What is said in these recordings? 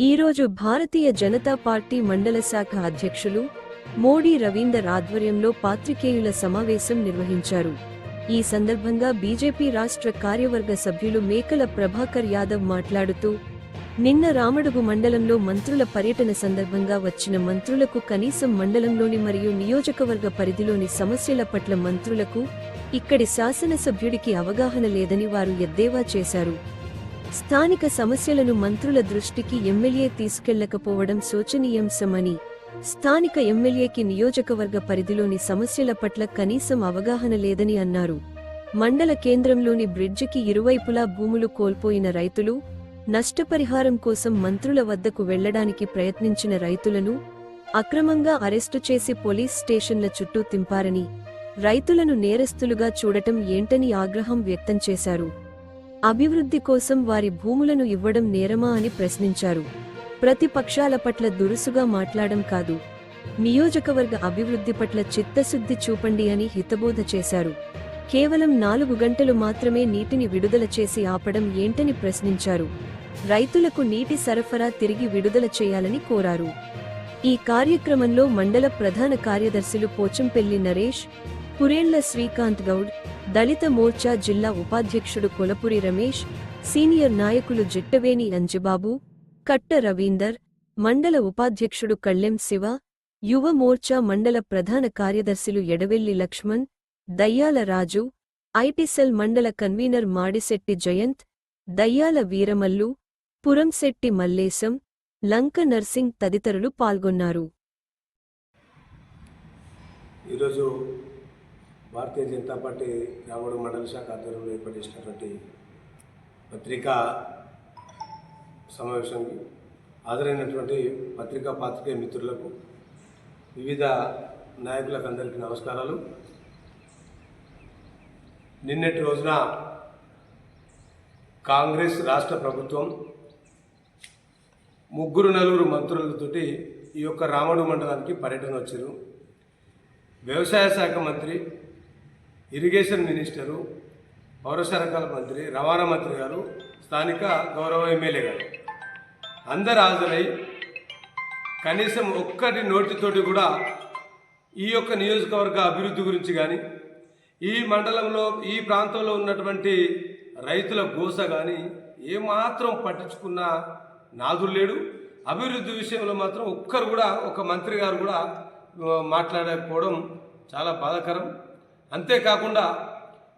ఈరోజు భారతీయ జనతా పార్టీ మండల శాఖ అధ్యక్షులు మోడీ రవీందర్ ఆధ్వర్యంలో పాత్రికేయుల సమావేశం నిర్వహించారు. ఈ సందర్భంగా బీజేపీ రాష్ట్ర కార్యవర్గ సభ్యులు మేకల ప్రభాకర్ యాదవ్ మాట్లాడుతూ నిన్న రామడుగు మండలంలో మంత్రుల పర్యటన సందర్భంగా వచ్చిన మంత్రులకు కనీసం మండలంలోని మరియు నియోజకవర్గ పరిధిలోని సమస్యల పట్ల మంత్రులకు ఇక్కడి శాసనసభ్యుడికి అవగాహన లేదని వారు ఎద్దేవా చేశారు. స్థానిక సమస్యలను మంత్రుల దృష్టికి ఎమ్మెల్యే తీసుకెళ్ళకపోవడం శోచనీయాంశమని స్థానిక ఎమ్మెల్యేకి నియోజకవర్గ పరిధిలోని సమస్యల పట్ల కనీసం అవగాహన లేదని అన్నారు. మండల కేంద్రంలోని బ్రిడ్జికి ఇరువైపులా భూములు కోల్పోయిన రైతులు నష్టపరిహారం కోసం మంత్రుల వద్దకు వెళ్ళడానికి ప్రయత్నించిన రైతులను అక్రమంగా అరెస్టు చేసి పోలీస్ స్టేషన్ల చుట్టూ తింపారని రైతులను నేరస్తులుగా చూడటం ఏంటని ఆగ్రహం వ్యక్తం చేశారు. అభివృద్ధి కోసం వారి భూములను ఇవ్వడం నేరమా అని ప్రశ్నించారు. ప్రతిపక్షాల పట్ల దురుసుగా మాట్లాడం కాదు. నియోజకవర్గ అభివృద్ధి పట్ల చిత్తశుద్ధి చూపండి అని హితబోధ చేశారు. కేవలం నాలుగు గంటలు మాత్రమే నీటిని విడుదల చేసి ఆపడం ఏంటని ప్రశ్నించారు. రైతులకు నీటి సరఫరా తిరిగి విడుదల చేయాలని కోరారు. ఈ కార్యక్రమంలో మండల ప్రధాన కార్యదర్శులు పోచంపెల్లి నరేష్ పురేళ్ళ శ్రీకాంత్ గౌడ్ దళిత మోర్చా జిల్లా ఉపాధ్యక్షుడు కొలపురి రమేష్ సీనియర్ నాయకులు జిట్టవేని అంజబాబు కట్ట రవీందర్ మండల ఉపాధ్యక్షుడు కళ్ళెం శివ యువ మోర్చా మండల ప్రధాన కార్యదర్శులు ఎడవెల్లి లక్ష్మణ్ దయ్యాల రాజు ఐటిసెల్ మండల కన్వీనర్ మాడిశెట్టి జయంత్ దయ్యాల వీరమల్లు పురంశెట్టి మల్లేశం లంక నర్సింగ్ తదితరులు పాల్గొన్నారు. ఈరోజు భారతీయ జనతా పార్టీ రామడు మండల శాఖ ఆధ్వర్యంలో ఏర్పాటు పత్రికా సమావేశానికి హాజరైనటువంటి పత్రికా పాత్రికేయ మిత్రులకు వివిధ నాయకులకు అందరికీ నమస్కారాలు. నిన్నటి రోజున కాంగ్రెస్ రాష్ట్ర ప్రభుత్వం ముగ్గురు నలుగురు మంత్రులతోటి ఈ యొక్క రామడు మండలానికి పర్యటన వచ్చారు వ్యవసాయ శాఖ మంత్రి ఇరిగేషన్ మినిస్టరు పౌరసరకాల మంత్రి రవాణా మంత్రి గారు స్థానిక గౌరవ ఎమ్మెల్యే గారు. అందరు హాజరై కనీసం ఒక్కటి నోటితోటి కూడా ఈ యొక్క నియోజకవర్గ అభివృద్ధి గురించి కానీ ఈ మండలంలో ఈ ప్రాంతంలో ఉన్నటువంటి రైతుల గోస కానీ ఏమాత్రం పట్టించుకున్న నాదులు లేడు. అభివృద్ధి విషయంలో మాత్రం ఒక్కరు కూడా ఒక మంత్రి గారు కూడా మాట్లాడకపోవడం చాలా బాధాకరం. అంతేకాకుండా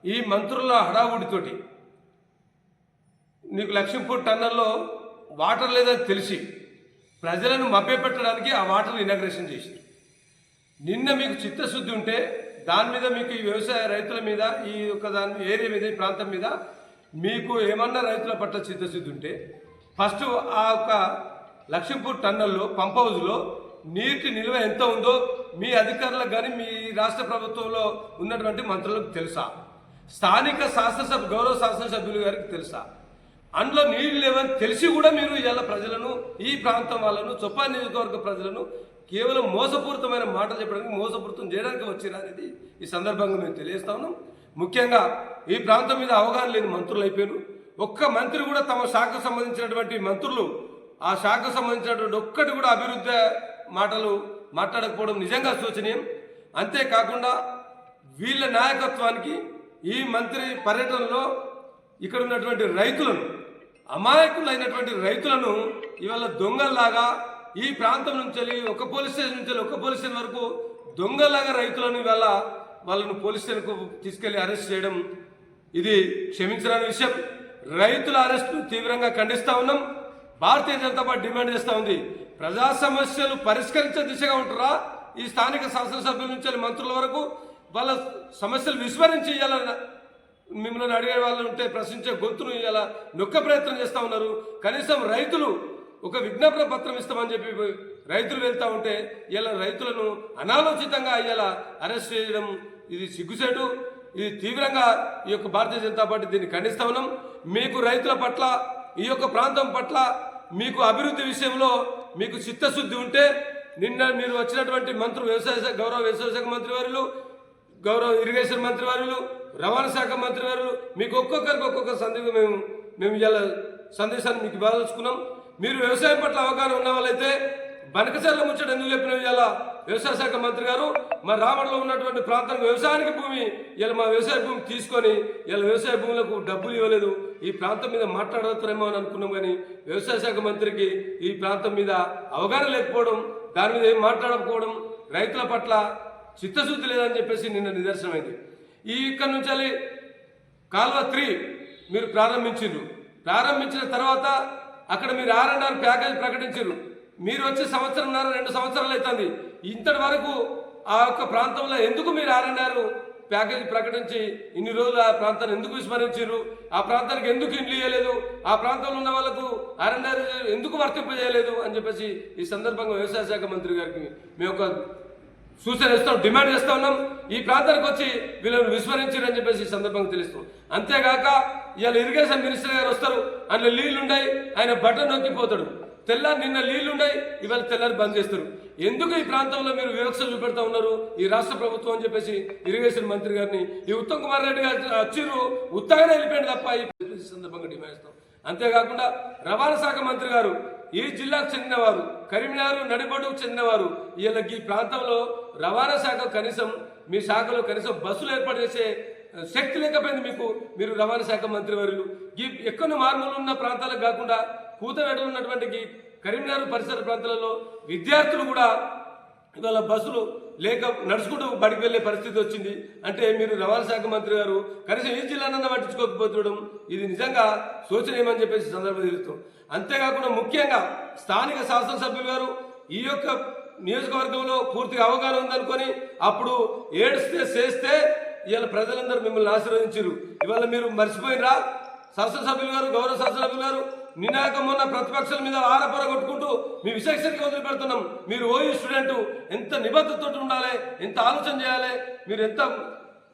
ఈ మంత్రుల హడావుడితోటి నీకు లక్ష్మీపూర్ టన్నల్లో వాటర్ లేదని తెలిసి ప్రజలను మభ్యపెట్టడానికి ఆ వాటర్ ఇనాగ్రేషన్ చేసింది. నిన్న మీకు చిత్తశుద్ధి ఉంటే దాని మీద మీకు ఈ వ్యవసాయ రైతుల మీద ఈ యొక్క దాని ఏరియా మీద ఈ ప్రాంతం మీద మీకు ఏమన్నా రైతుల పట్ల చిత్తశుద్ధి ఉంటే ఫస్ట్ ఆ యొక్క లక్ష్మీపూర్ టన్నల్లో పంప్ హౌస్లో నీటి నిల్వ ఎంత ఉందో మీ అధికారులకు కానీ మీ రాష్ట్ర ప్రభుత్వంలో ఉన్నటువంటి మంత్రులకు తెలుసా? స్థానిక శాసనసభ గౌరవ శాసనసభ్యులు గారికి తెలుసా? అందులో నీళ్ళు లేవని తెలిసి కూడా మీరు ఇవాళ ప్రజలను ఈ ప్రాంతం వాళ్ళను చొప్పా నియోజకవర్గ ప్రజలను కేవలం మోసపూరితమైన మాటలు చెప్పడానికి మోసపూరితం చేయడానికి వచ్చిరనేది ఈ సందర్భంగా మేము తెలియజేస్తా ఉన్నాం. ముఖ్యంగా ఈ ప్రాంతం మీద అవగాహన లేని మంత్రులు అయిపోయారు ఒక్క మంత్రి కూడా తమ శాఖకు సంబంధించినటువంటి మంత్రులు ఆ శాఖకు సంబంధించినటువంటి ఒక్కటి కూడా అభివృద్ధి మాటలు మాట్లాడకపోవడం నిజంగా శోచనీయం. అంతేకాకుండా వీళ్ళ నాయకత్వానికి ఈ మంత్రి పర్యటనలో ఇక్కడ ఉన్నటువంటి రైతులను అమాయకులైనటువంటి రైతులను ఇవాళ దొంగల్లాగా ఈ ప్రాంతం నుంచి వెళ్ళి ఒక పోలీస్ స్టేషన్ నుంచి వెళ్ళి ఒక పోలీస్ స్టేషన్ వరకు దొంగల్లాగా రైతులను ఇవాళ వాళ్ళను పోలీస్ స్టేషన్కు తీసుకెళ్ళి అరెస్ట్ చేయడం ఇది క్షమించరాని విషయం. రైతుల అరెస్ట్ను తీవ్రంగా ఖండిస్తా ఉన్నాం. భారతీయ జనతా పార్టీ డిమాండ్ చేస్తూ ఉంది. ప్రజా సమస్యలు పరిష్కరించే దిశగా ఉంటారా? ఈ స్థానిక శాసనసభ్యుల నుంచి మంత్రుల వరకు వాళ్ళ సమస్యలు విస్మరించి ఇవ్వాలన్న మిమ్మల్ని అడిగే వాళ్ళు ఉంటే ప్రశ్నించే గొంతును ఇలా నొక్క ప్రయత్నం చేస్తూ ఉన్నారు. కనీసం రైతులు ఒక విజ్ఞాపన పత్రం ఇస్తామని చెప్పి రైతులు వెళ్తూ ఉంటే ఇలా రైతులను అనాలోచితంగా ఇలా అరెస్ట్ చేయడం ఇది సిగ్గుసేటు ఇది తీవ్రంగా ఈ యొక్క భారతీయ జనతా పార్టీ దీన్ని ఖండిస్తా ఉన్నాం. మీకు రైతుల పట్ల ఈ యొక్క ప్రాంతం పట్ల మీకు అభివృద్ధి విషయంలో మీకు చిత్తశుద్ధి ఉంటే నిన్న మీరు వచ్చినటువంటి మంత్రులు వ్యవసాయ శాఖ గౌరవ వ్యవసాయ శాఖ మంత్రి వారులు గౌరవ ఇరిగేషన్ మంత్రి వారులు రవాణా శాఖ మంత్రి వారు మీకు ఒక్కొక్కరికి ఒక్కొక్క సందేహం మేము మేము ఇలా సందేశాన్ని మీకు ఇవ్వదలుచుకున్నాం మీరు వ్యవసాయం పట్ల అవగాహన ఉన్న వాళ్ళైతే బనకచర్ల ముచ్చట ఎందుకు చెప్పిన ఇవాళ వ్యవసాయ శాఖ మంత్రి గారు? మా రావణలో ఉన్నటువంటి ప్రాంతానికి వ్యవసాయానికి భూమి ఇలా మా వ్యవసాయ భూమి తీసుకొని ఇలా వ్యవసాయ భూములకు డబ్బులు ఇవ్వలేదు. ఈ ప్రాంతం మీద మాట్లాడతారేమో అని అనుకున్నాం కానీ వ్యవసాయ శాఖ మంత్రికి ఈ ప్రాంతం మీద అవగాహన లేకపోవడం దాని మీద ఏం మాట్లాడకపోవడం రైతుల పట్ల చిత్తశుద్ధి లేదని చెప్పేసి నిన్న నిదర్శనమైంది. ఈ ఇక్కడ నుంచి కాల్వ త్రీ మీరు ప్రారంభించారు ప్రారంభించిన తర్వాత అక్కడ మీరు ఆర్ అండ్ ఆర్ ప్యాకేజ్ ప్రకటించారు మీరు వచ్చి సంవత్సరంన్నర రెండు సంవత్సరాలు అవుతుంది. ఇంతటి వరకు ఆ యొక్క ప్రాంతంలో ఎందుకు మీరు ఆర్ అండ్ ఆర్ ప్యాకేజీ ప్రకటించి ఇన్ని రోజులు ఆ ప్రాంతాన్ని ఎందుకు విస్మరించారు? ఆ ప్రాంతానికి ఎందుకు ఇండ్లు ఇవ్వలేదు ఆ ప్రాంతంలో ఉన్న వాళ్ళకు ఆర్ ఎందుకు వర్తింపజేయలేదు? అని చెప్పేసి ఈ సందర్భంగా వ్యవసాయ శాఖ మంత్రి గారికి మేము ఒక సూచన ఇస్తాం డిమాండ్ చేస్తా ఉన్నాం. ఈ ప్రాంతానికి వచ్చి వీళ్ళని విస్మరించారని చెప్పేసి ఈ సందర్భంగా తెలుస్తాం. అంతేగాక ఇవాళ ఇరిగేషన్ మినిస్టర్ గారు వస్తారు. అందులో నీళ్ళు ఉన్నాయి ఆయన బటన్ నొక్కిపోతాడు. తెల్లారి నిన్న నీళ్ళు ఉన్నాయి ఇవాళ తెల్లారి బంద్ చేస్తారు. ఎందుకు ఈ ప్రాంతంలో మీరు వివక్ష చూపెడతా ఉన్నారు? ఈ రాష్ట్ర ప్రభుత్వం అని చెప్పేసి ఇరిగేషన్ మంత్రి గారిని ఈ ఉత్తమ్ కుమార్ రెడ్డి గారు వచ్చిర్రు ఉత్తగానే వెళ్ళిపోయాడు తప్ప ఈ సందర్భంగా డిమాండ్ చేస్తాం. అంతేకాకుండా రవాణా శాఖ మంత్రి గారు ఈ జిల్లాకు చెందినవారు కరీంనగర్ నడిబడుకు చెందినవారు వీళ్ళకి ఈ ప్రాంతంలో రవాణా శాఖ కనీసం మీ శాఖలో కనీసం బస్సులు ఏర్పాటు చేసే శక్తి లేకపోయింది మీకు మీరు రవాణా శాఖ మంత్రి వర్యులు. ఈ ఎక్కడో మార్మూలు ఉన్న ప్రాంతాలకు కాకుండా కూతవేట ఉన్నటువంటి కరీంనగర్ పరిసర ప్రాంతాలలో విద్యార్థులు కూడా ఇవాళ బస్సులు లేక నడుచుకుంటూ బడికి వెళ్ళే పరిస్థితి వచ్చింది. అంటే మీరు రవాణా శాఖ మంత్రి గారు కనీసం ఈ జిల్లానన్నా పట్టించుకోకపోతుండడం ఇది నిజంగా శోచనీయమని చెప్పేసి సందర్భం తెలుస్తాం అంతేకాకుండా ముఖ్యంగా స్థానిక శాసనసభ్యులు గారు ఈ యొక్క నియోజకవర్గంలో పూర్తిగా అవగాహన ఉందనుకొని అప్పుడు ఏడిస్తే చేస్తే ఇవాళ ప్రజలందరూ మిమ్మల్ని ఆశీర్వదించారు ఇవాళ మీరు మర్చిపోయినరా? శాసనసభ్యులు గారు గౌరవ శాసనసభ్యులు గారు నినాక మొన్న ప్రతిపక్షాల మీద ఆరపర కొట్టుకుంటూ మీ విశేషానికి వదిలిపెడుతున్నాం. మీరు ఓయూ స్టూడెంట్ ఎంత నిబద్ధతతో ఉండాలి ఎంత ఆలోచన చేయాలి మీరు ఎంత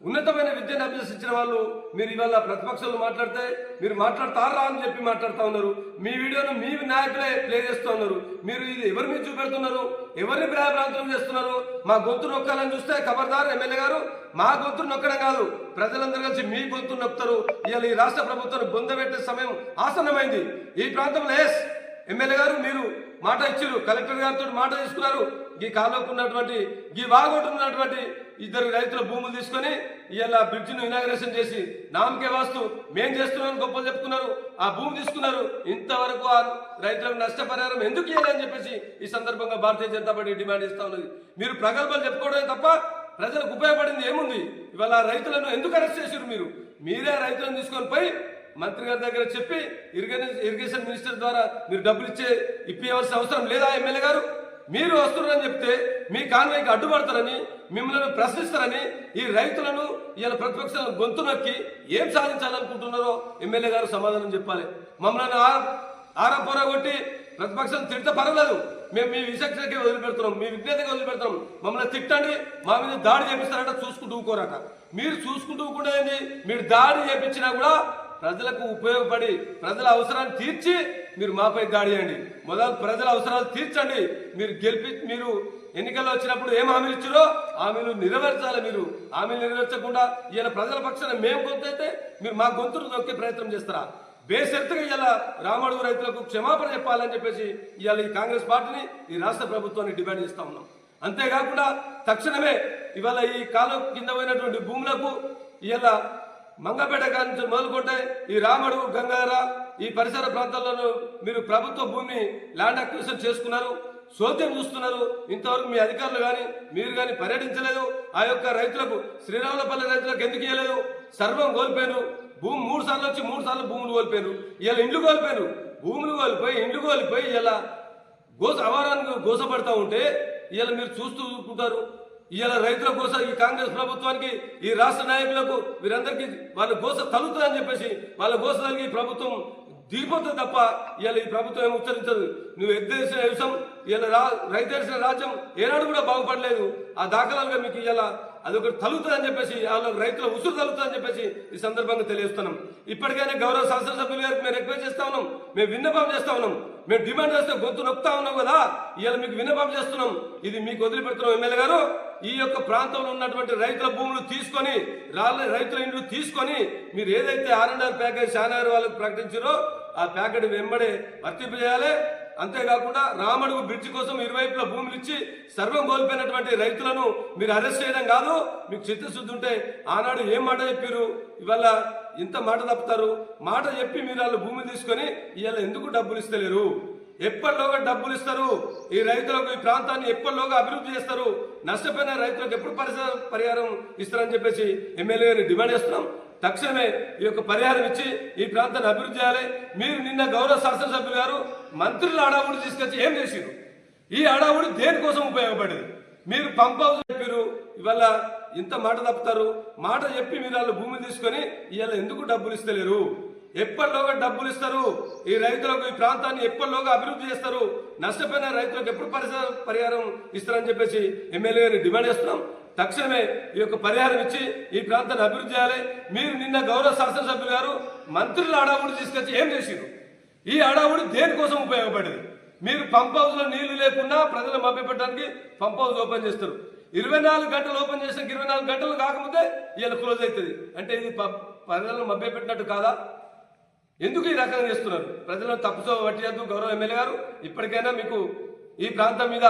ఉన్నతమైన విద్యను అభ్యసించిన వాళ్ళు మీరు ఇవాళ ప్రతిపక్షాలు మాట్లాడితే మీరు మాట్లాడతారా అని చెప్పి మాట్లాడుతూ ఉన్నారు. మీ వీడియోను మీ నాయకులే ప్లే చేస్తూ ఉన్నారు. మీరు ఇది ఎవరి మీద చూపెడుతున్నారు? ఎవరిని భయభ్రాంతం చేస్తున్నారు? మా గొంతు నొక్కాలని చూస్తే ఖబర్దార్ ఎమ్మెల్యే గారు మా గొంతు నొక్కడం కాదు. ప్రజలందరూ కలిసి మీ గొంతు నొక్కుతారు. ఇవాళ ఈ రాష్ట్ర ప్రభుత్వాన్ని బొందబెట్టే సమయం ఆసన్నమైంది. ఈ ప్రాంతంలో ఎస్ ఎమ్మెల్యే గారు మీరు మాట ఇచ్చారు. కలెక్టర్ గారితో మాట తీసుకున్నారు. ఈ కాలువకు ఉన్నటువంటి ఈ ఉన్నటువంటి ఇద్దరు రైతుల భూములు తీసుకొని ఇవాళ బ్రిడ్జ్ను ఇనాగ్రేషన్ చేసి నామకే వాస్తు మేం చేస్తున్నాం గొప్పలు చెప్పుకున్నారు. ఆ భూమి తీసుకున్నారు. ఇంతవరకు ఆ రైతులకు నష్టపరిహారం ఎందుకు ఇవ్వాలని చెప్పేసి ఈ సందర్భంగా భారతీయ జనతా పార్టీ డిమాండ్ చేస్తా ఉన్నది. మీరు ప్రగల్భాలు చెప్పుకోవడమే తప్ప ప్రజలకు ఉపయోగపడింది ఏముంది? ఇవాళ రైతులను ఎందుకు అరెస్ట్ చేశారు మీరు? మీరే రైతులను తీసుకొని పోయి మంత్రి గారి దగ్గర చెప్పి ఇరిగేషన్ ఇరిగేషన్ మినిస్టర్ ద్వారా మీరు డబ్బులు ఇచ్చే ఇప్పియవలసిన అవసరం లేదా ఎమ్మెల్యే గారు? మీరు వస్తున్నారని చెప్తే మీ కాన్వాయ్కి అడ్డుపడతారని మిమ్మల్ని ప్రశ్నిస్తారని ఈ రైతులను ఇలా ప్రతిపక్షాలను గొంతు నొక్కి ఏం సాధించాలనుకుంటున్నారో ఎమ్మెల్యే గారు సమాధానం చెప్పాలి. మమ్మల్ని ఆరా ఆరోపణ కొట్టి ప్రతిపక్షం తిడితే పర్వాలేదు. మేము మీ విచక్షణకే వదిలిపెడుతున్నాం మీ విజ్ఞతకి వదిలిపెడుతున్నాం. మమ్మల్ని తిట్టండి మా మీద దాడి చేపిస్తారట చూసుకుంటూ ఊకోరట. మీరు చూసుకుంటూ ఊకుండా ఏంది? మీరు దాడి చేపించినా కూడా ప్రజలకు ఉపయోగపడి ప్రజల అవసరాన్ని తీర్చి మీరు మాపై దాడి చేయండి. మొదలు ప్రజల అవసరాలు తీర్చండి. మీరు గెలిపి మీరు ఎన్నికల్లో వచ్చినప్పుడు ఏం హామీలు ఇచ్చారో హామీలు నెరవేర్చాలి మీరు. హామీలు నెరవేర్చకుండా ఈయన ప్రజల పక్షాన మేము గొంతు అయితే మీరు మా గొంతును నొక్కే ప్రయత్నం చేస్తారా? బేసెత్తుగా ఇవాళ రామడుగు రైతులకు క్షమాపణ చెప్పాలని చెప్పేసి ఇవాళ ఈ కాంగ్రెస్ పార్టీని ఈ రాష్ట్ర ప్రభుత్వాన్ని డిమాండ్ చేస్తా ఉన్నాం. అంతేకాకుండా తక్షణమే ఇవాళ ఈ కాలం కింద పోయినటువంటి భూములకు ఇవాళ మంగపేట కాడి నుంచి మొదలుకుంటే ఈ రామడుగు గంగార ఈ పరిసర ప్రాంతాల్లో మీరు ప్రభుత్వ భూమిని ల్యాండ్ అక్విజిషన్ చేసుకున్నారు సోద్యం చూస్తున్నారు. ఇంతవరకు మీ అధికారులు కానీ మీరు కానీ పర్యటించలేదు. ఆ యొక్క రైతులకు శ్రీరాములపల్లి రైతులకు ఎందుకు ఇవ్వలేదు సర్వం కోల్పోయారు భూమి మూడు సార్లు వచ్చి మూడు సార్లు భూములు కోల్పోయారు ఇలా ఇండ్లు కోల్పోయారు భూములు కోల్పోయి ఇండ్లు కోల్పోయి ఇలా గోస అవారానికి గోసపడతా ఉంటే ఇలా మీరు చూస్తూ ఉంటారు. ఇలా రైతుల కోసం ఈ కాంగ్రెస్ ప్రభుత్వానికి ఈ రాష్ట్ర నాయకులకు వీరందరికీ వాళ్ళ గోస తలుతుందని చెప్పేసి వాళ్ళ గోస తలిగి ప్రభుత్వం దిగిపోతుంది తప్ప ఇలా ఈ ప్రభుత్వం ఏమి ఉచ్చరించదు. నువ్వు ఎద్దేసిన వ్యవసాయం ఇలా రా రైతు రాజ్యం ఏనాడు కూడా బాగుపడలేదు. ఆ దాఖలాలుగా మీకు ఇలా అదొకటి తలుగుతుందని చెప్పేసి వాళ్ళ రైతుల ఉసురు తలుగుతుందని చెప్పేసి ఈ సందర్భంగా తెలియజేస్తున్నాం. ఇప్పటికైనా గౌరవ శాసనసభ్యులు గారికి మేము రిక్వెస్ట్ చేస్తా ఉన్నాం. మేము విన్నపం చేస్తా ఉన్నాం. మేము డిమాండ్ చేస్తే గొంతు నొక్కుతా ఉన్నాం కదా. ఇవాళ మీకు విన్నపం చేస్తున్నాం. ఇది మీకు వదిలిపెడుతున్నాం ఎమ్మెల్యే గారు. ఈ యొక్క ప్రాంతంలో ఉన్నటువంటి రైతుల భూములు తీసుకొని రాళ్ళ రైతుల ఇండ్లు తీసుకొని మీరు ఏదైతే ఆర్ అండ్ ఆర్ ప్యాకేజ్ శానగర్ వాళ్ళకి ప్రకటించారో ఆ ప్యాకెట్ వెంబడే వర్తింపజేయాలి. అంతేకాకుండా రామడుగు బ్రిడ్జ్ కోసం ఇరువైపులా భూములు ఇచ్చి సర్వం కోల్పోయినటువంటి రైతులను మీరు అరెస్ట్ చేయడం కాదు మీకు చిత్తశుద్ధి ఉంటే ఆనాడు ఏం మాట చెప్పారు ఇవాళ ఇంత మాట తప్పుతారు. మాట చెప్పి మీరు వాళ్ళు భూములు తీసుకొని ఇవాళ ఎందుకు డబ్బులు ఇస్తలేరు? ఎప్పటిలోగా డబ్బులు ఇస్తారు? ఈ రైతులకు ఈ ప్రాంతాన్ని ఎప్పటిలోగా అభివృద్ధి చేస్తారు? నష్టపోయిన రైతులకు ఎప్పుడు పరిసర పరిహారం ఇస్తారని చెప్పేసి ఎమ్మెల్యే గారిని డిమాండ్ చేస్తున్నాం. తక్షణమే ఈ యొక్క పరిహారం ఇచ్చి ఈ ప్రాంతాన్ని అభివృద్ధి చేయాలి. మీరు నిన్న గౌరవ శాసనసభ్యులు గారు మంత్రుల అడావుడు తీసుకొచ్చి ఏం చేసిరు ఈ అడావుడు దేనికోసం ఉపయోగపడేది? మీరు పంప్ హౌస్ చెప్పారు ఇవాళ ఇంత మాట తప్పుతారు. మాట చెప్పి మీరు వాళ్ళు భూమిని తీసుకొని ఇవాళ ఎందుకు డబ్బులు ఇస్తలేరు? ఎప్పటిలోగా డబ్బులు ఇస్తారు? ఈ రైతులకు ఈ ప్రాంతాన్ని ఎప్పటిలోగా అభివృద్ధి చేస్తారు? నష్టపోయిన రైతులకు ఎప్పుడు పరిస- పరిహారం ఇస్తారని చెప్పేసి ఎమ్మెల్యే గారిని డిమాండ్ చేస్తున్నాం. తక్షణమే ఈ యొక్క పరిహారం ఇచ్చి ఈ ప్రాంతాన్ని అభివృద్ధి చేయాలి. మీరు నిన్న గౌరవ శాసనసభ్యులు గారు మంత్రుల అడావుడి తీసుకొచ్చి ఏం చేసిరు ఈ అడావుడి దేనికోసం ఉపయోగపడేది? మీరు పంప్ హౌస్లో నీళ్ళు లేకుండా ప్రజలు మభ్యపెట్టడానికి పంప్ హౌస్ ఓపెన్ చేస్తారు. ఇరవై నాలుగు గంటలు ఓపెన్ చేసిన ఇరవై నాలుగు గంటలు కాకముందే వీళ్ళు క్లోజ్ అవుతుంది అంటే ఇది ప- ప్రజలను మభ్యపెట్టినట్టు కాదా? ఎందుకు ఈ రకంగా చేస్తున్నారు? ప్రజలను తప్పుతో పట్టేయద్దు గౌరవ ఎమ్మెల్యే గారు. ఇప్పటికైనా మీకు ఈ ప్రాంతం మీద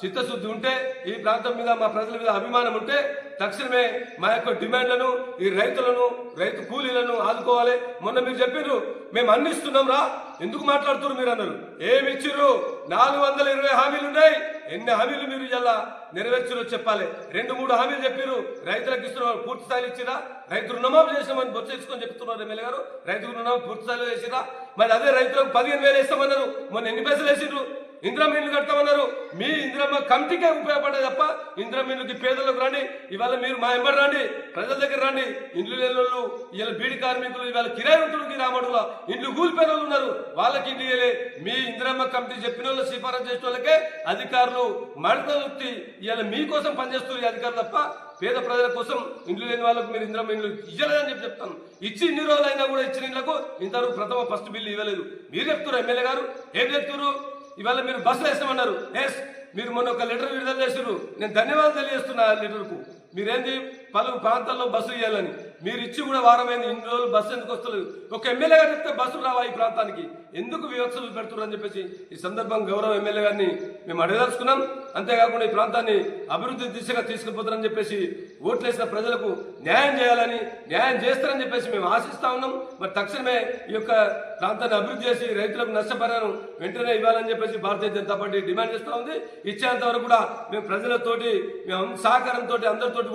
చిత్తశుద్ధి ఉంటే ఈ ప్రాంతం మీద మా ప్రజల మీద అభిమానం ఉంటే తక్షణమే మా యొక్క డిమాండ్లను ఈ రైతులను రైతు కూలీలను ఆదుకోవాలి. మొన్న మీరు చెప్పారు మేము అందిస్తున్నాం రా. ఎందుకు మాట్లాడుతున్నారు మీరు అన్నారు? ఏమి ఇచ్చిర్రు? నాలుగు వందల ఇరవై హామీలు ఉన్నాయి. ఎన్ని హామీలు మీరు ఇలా నెరవేర్చారో చెప్పాలి. రెండు మూడు హామీలు చెప్పారు రైతులకు ఇస్తున్నారు పూర్తి స్థాయిలో ఇచ్చిరా రైతు రుణమాఫీ చేసినామని బొచ్చేసుకొని చెప్తున్నారు ఎమ్మెల్యే గారు. రైతు రుణమాఫీ పూర్తి స్థాయిలో చేసిరా మరి అదే రైతులకు పదిహేను వేలు వేస్తామన్నారు. మొన్న ఎన్ని పైసలు వేసిండ్రు ఇందిరమ్మ ఇల్లు కడతామన్నారు. మీ ఇందిరమ్మ కమిటీకే ఉపయోగపడే తప్ప ఇందిరమ్మ పేదలకు రండి ఇవాళ మీరు మా ఎంబడి రండి ప్రజల దగ్గర రండి. ఇండ్లు లేని వాళ్ళు ఇవాళ బీడి కార్మికులు ఇవాళ కిరాయి ఉంటుంది రామడులో ఇండ్లు కూలిపోయిన వాళ్ళు ఉన్నారు. వాళ్ళకి ఇండ్లు ఇవ్వలే మీ ఇందిరమ్మ కమిటీ చెప్పిన వాళ్ళు సిఫారసు చేసిన వాళ్ళకే అధికారులు మడతలుత్తి ఇవాళ మీకోసం పనిచేస్తున్నారు ఈ అధికారులు తప్ప పేద ప్రజల కోసం ఇండ్లు లేని వాళ్ళకు మీరు ఇందిరమ్మ ఇండ్లు ఇవ్వలేదని చెప్పి చెప్తాను ఇచ్చి ఇన్ని రోజులైనా కూడా ఇచ్చిన ఇండ్లకు ఇంతవరకు ప్రథమ ఫస్ట్ బిల్లు ఇవ్వలేదు. మీరు చెప్తున్నారు ఎమ్మెల్యే గారు. ఏం చెప్తున్నారు? ఇవాళ మీరు బస్సులు వేస్తామన్నారు. ఎస్ మీరు మొన్న ఒక లెటర్ విడుదల చేశారు నేను ధన్యవాదాలు తెలియజేస్తున్నా ఆ లెటర్కు. మీరేంది? పలు ప్రాంతాల్లో బస్సు ఇవ్వాలని మీరు ఇచ్చి కూడా వారమైంది ఇన్ని రోజులు బస్సు ఎందుకు వస్తలేదు? ఒక ఎమ్మెల్యే గారు చెప్తే బస్సులు రావా ఈ ప్రాంతానికి? ఎందుకు వివక్షలు పెడుతున్నారు అని చెప్పేసి ఈ సందర్భం గౌరవ ఎమ్మెల్యే గారిని మేము అడగదలుచుకున్నాం. అంతేకాకుండా ఈ ప్రాంతాన్ని అభివృద్ధి దిశగా తీసుకుపోతారని చెప్పేసి ఓట్లేసిన ప్రజలకు న్యాయం చేయాలని న్యాయం చేస్తారని చెప్పేసి మేము ఆశిస్తా ఉన్నాం. మరి తక్షణమే ఈ యొక్క ప్రాంతాన్ని అభివృద్ధి చేసి రైతులకు నష్టపరిహారం వెంటనే ఇవ్వాలని చెప్పేసి భారతీయ జనతా పార్టీ డిమాండ్ చేస్తూ ఉంది. ఇచ్చేంత వరకు కూడా మేము ప్రజలతోటి మేము సహకారంతో అందరితోటి కూడా